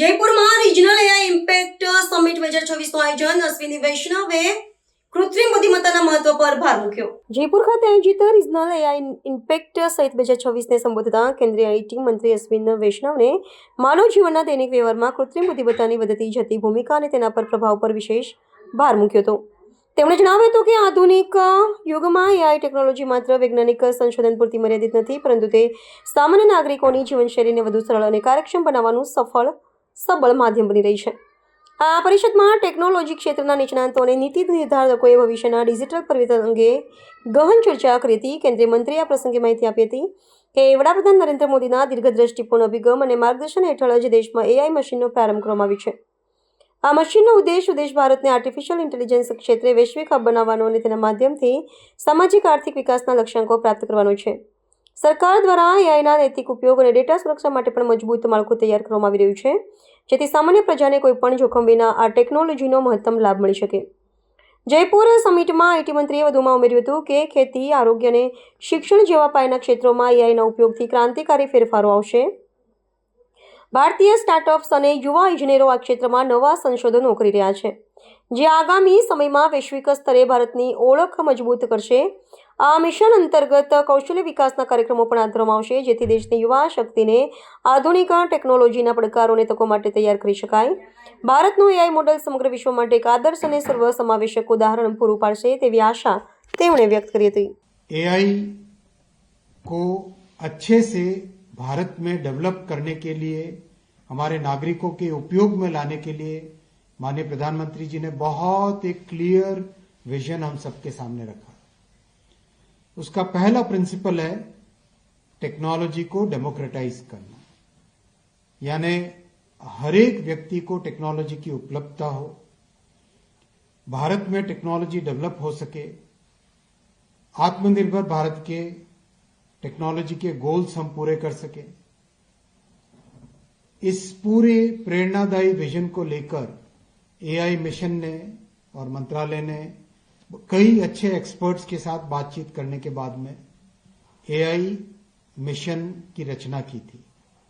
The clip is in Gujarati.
જયપુરમાં રિજનલ એઆઈ ઇમ્પેક્ટ સમિટ બે હજાર છવ્વીસનું આયોજન. અશ્વિની વૈષ્ણવે કૃત્રિમ બુદ્ધિમત્તાના મહત્વ પર ભાર મૂક્યો. જયપુર ખાતે આયોજિત રિજનલ એઆઈ ઇમ્પેક્ટ સહિત બે હજાર છવ્વીસને સંબોધતા કેન્દ્રીય આઈટી મંત્રી અશ્વિન વૈષ્ણવને માનવ જીવનના દૈનિક વ્યવહારમાં કૃત્રિમ બુદ્ધિમત્તાની વધતી જતી ભૂમિકા અને તેના પર પ્રભાવ પર વિશેષ ભાર મૂક્યો હતો. તેમણે જણાવ્યું હતું કે આધુનિક યુગમાં એઆઈ ટેકનોલોજી માત્ર વૈજ્ઞાનિક સંશોધન પૂરતી મર્યાદિત નથી, પરંતુ તે સામાન્ય નાગરિકોની જીવનશૈલીને વધુ સરળ અને કાર્યક્ષમ બનાવવાનું સફળ સબળ માધ્યમ બની રહી છે. આ પરિષદમાં ટેકનોલોજી ક્ષેત્રના નિષ્ણાંતો અને નીતિ નિર્ધારકોએ ભવિષ્યના ડિજિટલ પરિવર્તન અંગે ગહન ચર્ચા કરી હતી. કેન્દ્રીય મંત્રીએ આ પ્રસંગે માહિતી આપી હતી કે વડાપ્રધાન નરેન્દ્ર મોદીના દીર્ઘદ્રષ્ટિપૂર્ણ અભિગમ અને માર્ગદર્શન હેઠળ જ દેશમાં એઆઈ મશીનનો પ્રારંભ કરવામાં આવ્યો છે. આ મશીનનો ઉદ્દેશ ઉદ્દેશ ભારતને આર્ટિફિશિયલ ઇન્ટેલિજન્સ ક્ષેત્રે વૈશ્વિક હબ બનાવવાનો અને તેના માધ્યમથી સામાજિક આર્થિક વિકાસના લક્ષ્યાંકો પ્રાપ્ત કરવાનો છે. સરકાર દ્વારા એઆઈના નૈતિક ઉપયોગ અને ડેટા સુરક્ષા માટે પણ મજબૂત માળખું તૈયાર કરવામાં આવી રહ્યું છે, જેથી સામાન્ય પ્રજાને કોઈપણ જોખમ વિના આ ટેકનોલોજીનો મહત્તમ લાભ મળી શકે. જયપુર સમિટમાં આઈટી મંત્રીએ વધુમાં ઉમેર્યું હતું કે ખેતી, આરોગ્ય અને શિક્ષણ જેવા પાયાના ક્ષેત્રોમાં એઆઈના ઉપયોગથી ક્રાંતિકારી ફેરફારો આવશે. ભારતીય સ્ટાર્ટઅપ્સ અને યુવા ઇજનેરો આ ક્ષેત્રમાં નવા સંશોધનો કરી રહ્યા છે, જે આગામી સમયમાં વૈશ્વિક સ્તરે ભારતની ઓળખ મજબૂત કરશે આ મિશન અંતર્ગત કૌશલ્ય વિકાસના કાર્યક્રમો પણ હાથ ધરવામાં આવશે જેથી દેશની યુવા શક્તિને આધુનિક ટેકનોલોજીના પડકારોને તકો માટે તૈયાર કરી શકાય ભારતનું એઆઈ મોડલ સમગ્ર વિશ્વ માટે એક આદર્શ અને સર્વસમાવેશક ઉદાહરણ પૂરું પાડશે તેવી આશા તેમણે વ્યક્ત કરી હતી एआई को अच्छे से भारत में डेवलप करने के लिए हमारे नागरिकों के उपयोग में लाने के लिए माननीय प्रधानमंत्री जी ने बहुत एक क्लियर विजन हम सबके सामने रखा उसका पहला प्रिंसिपल है टेक्नोलॉजी को डेमोक्रेटाइज करना। यानी हर एक व्यक्ति को टेक्नोलॉजी की उपलब्धता हो, भारत में टेक्नोलॉजी डेवलप हो सके, आत्मनिर्भर भारत के टेक्नोलॉजी के गोल्स हम पूरे कर सके। इस पूरे प्रेरणादायी विजन को लेकर एआई मिशन ने और मंत्रालय ने कई अच्छे एक्सपर्ट्स के साथ बातचीत करने के बाद में एआई मिशन की रचना की थी